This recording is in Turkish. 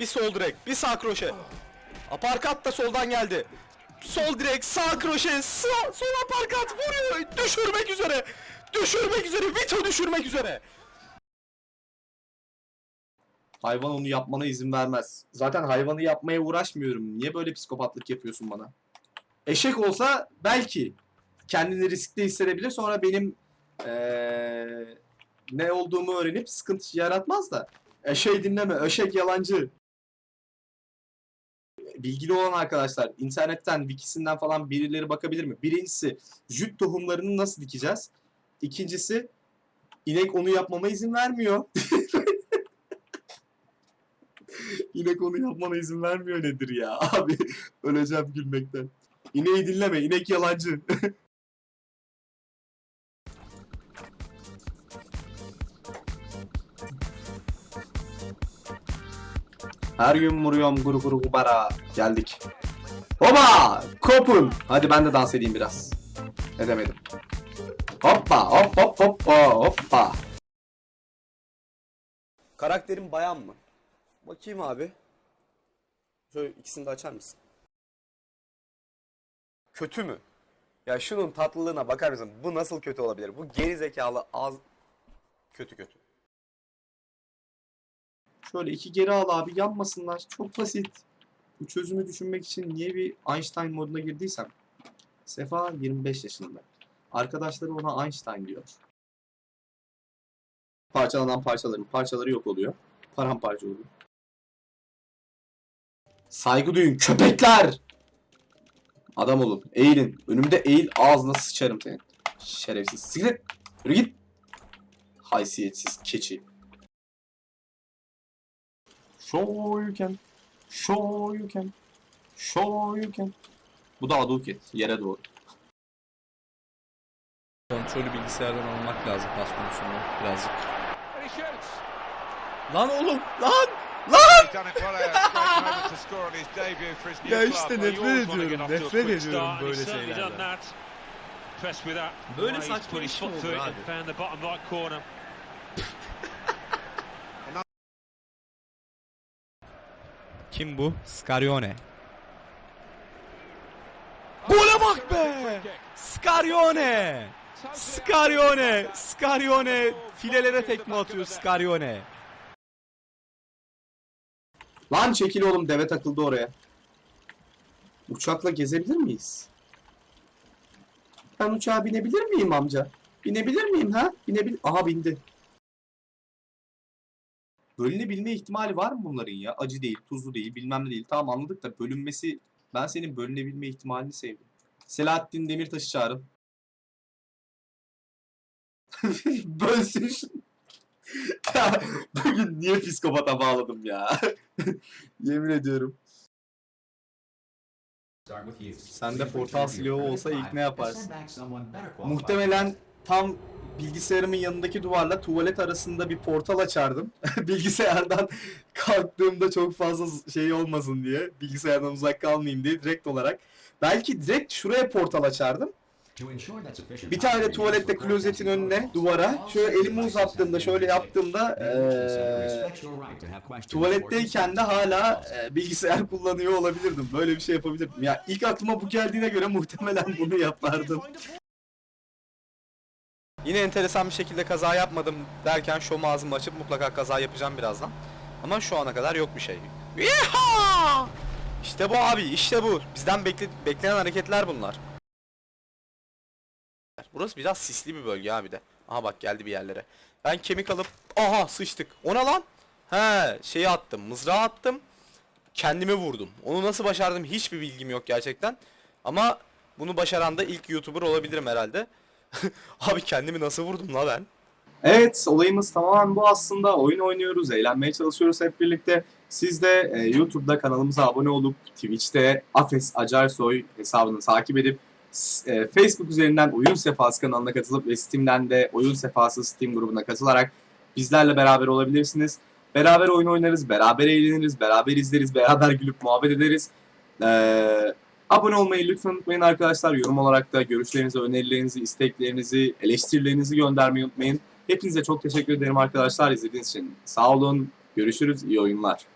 Bir sol direk, bir sağ kroşe. Aparkat da soldan geldi. Sol direk, sağ kroşe, sağ, sol aparkat vuruyor. Düşürmek üzere. Düşürmek üzere. Vito düşürmek üzere. Hayvan onu yapmana izin vermez. Zaten hayvanı yapmaya uğraşmıyorum. Niye böyle psikopatlık yapıyorsun bana? Eşek olsa belki kendini riskli hissedebilir. Sonra benim eee, ne olduğumu öğrenip sıkıntı yaratmaz da. Eşeği dinleme. Eşek yalancı. Bilgili olan arkadaşlar internetten, wikisinden falan birileri bakabilir mi? Birincisi jüt tohumlarını nasıl dikeceğiz? İkincisi inek onu yapmama izin vermiyor. İnek onu yapmana izin vermiyor nedir ya? Abi öleceğim gülmekten. İneği dinleme. inek yalancı. Her gün vuruyorum guru guru gubara. Geldik. Hoba! Kopun! Hadi ben de dans edeyim biraz. Edemedim. Hoppa hop hop hoppa hoppa. Karakterin bayan mı? Bakayım abi. Şöyle ikisini de açar mısın? Kötü mü? Ya şunun tatlılığına bakar mısın? Bu nasıl kötü olabilir? Bu geri zekalı az kötü kötü. Şöyle iki geri al abi yanmasınlar. Çok basit. Bu çözümü düşünmek için niye bir Einstein moduna girdiysem. Sefa 25 yaşında. Arkadaşları ona Einstein diyor. Parçalanan parçaların parçaları yok oluyor. Paramparça oluyor. Saygı duyun köpekler! Adam olun. Eğilin. Önümde eğil ağzına sıçarım senin. Şerefsiz. Siktir. Yürü git. Haysiyetsiz keçi. Show you can. Show you can. Show you can. Bu da Aduket. Yere doğru. Kontrolü bilgisayardan almak lazım pas konusunda birazcık. Lan oğlum lan! His new Ya işte nefret ediyorum, nefret ediyorum böyle şeylerden. Böyle saçma iş mi olur abi? Kim bu? Scarione. Gole bak be! Scarione! Scarione! Scarione! Filelere tekme atıyor Scarione. Lan çekil oğlum deve takıldı oraya. Uçakla gezebilir miyiz? Ben uçağa binebilir miyim amca? Binebilir miyim ha? Binebil Aha bindi. Bölünebilme ihtimali var mı bunların ya? Acı değil, tuzlu değil, bilmem ne değil. Tamam anladık da bölünmesi... Ben senin bölünebilme ihtimalini sevdim. Selahattin Demirtaş'ı çağırın. Bölsün şunu. Ya, Bugün niye psikopata bağladım ya? Yemin ediyorum. Sen de portal silahı olsa ilk ne yaparsın? Muhtemelen tam bilgisayarımın yanındaki duvarla tuvalet arasında bir portal açardım. Bilgisayardan kalktığımda çok fazla şey olmasın diye, bilgisayardan uzak kalmayayım diye direkt olarak. Belki direkt şuraya portal açardım. Bir tane de tuvalette klozetin önüne, duvara, şöyle elimi uzattığımda, şöyle yaptığımda eee tuvaletteyken de hala eee, bilgisayar kullanıyor olabilirdim. Böyle bir şey yapabilirdim. Ya ilk aklıma bu geldiğine göre muhtemelen bunu yapardım. Yine enteresan bir şekilde kaza yapmadım derken şom ağzımı açıp mutlaka kaza yapacağım birazdan. Ama şu ana kadar yok bir şey. Yeehaw! İşte bu abi, işte bu. Bizden bekle beklenen hareketler bunlar. Burası biraz sisli bir bölge abi de. Aha bak geldi bir yerlere. Ben kemik alıp aha sıçtık. Ona lan. He şeyi attım. Mızrağı attım. Kendime vurdum. Onu nasıl başardım hiçbir bilgim yok gerçekten. Ama bunu başaran da ilk YouTuber olabilirim herhalde. Abi kendimi nasıl vurdum la ben? Evet, olayımız tamamen bu aslında. Oyun oynuyoruz, eğlenmeye çalışıyoruz hep birlikte. Siz de e, YouTube'da kanalımıza abone olup Twitch'te Afes Acarsoy hesabını takip edip e, Facebook üzerinden Oyun Sefası kanalına katılıp ve Steam'den de Oyun Sefası Steam grubuna katılarak bizlerle beraber olabilirsiniz. Beraber oyun oynarız, beraber eğleniriz, beraber izleriz, beraber gülüp muhabbet ederiz. Ee, abone olmayı lütfen unutmayın arkadaşlar. Yorum olarak da görüşlerinizi, önerilerinizi, isteklerinizi, eleştirilerinizi göndermeyi unutmayın. Hepinize çok teşekkür ederim arkadaşlar izlediğiniz için. Sağ olun. Görüşürüz. İyi oyunlar.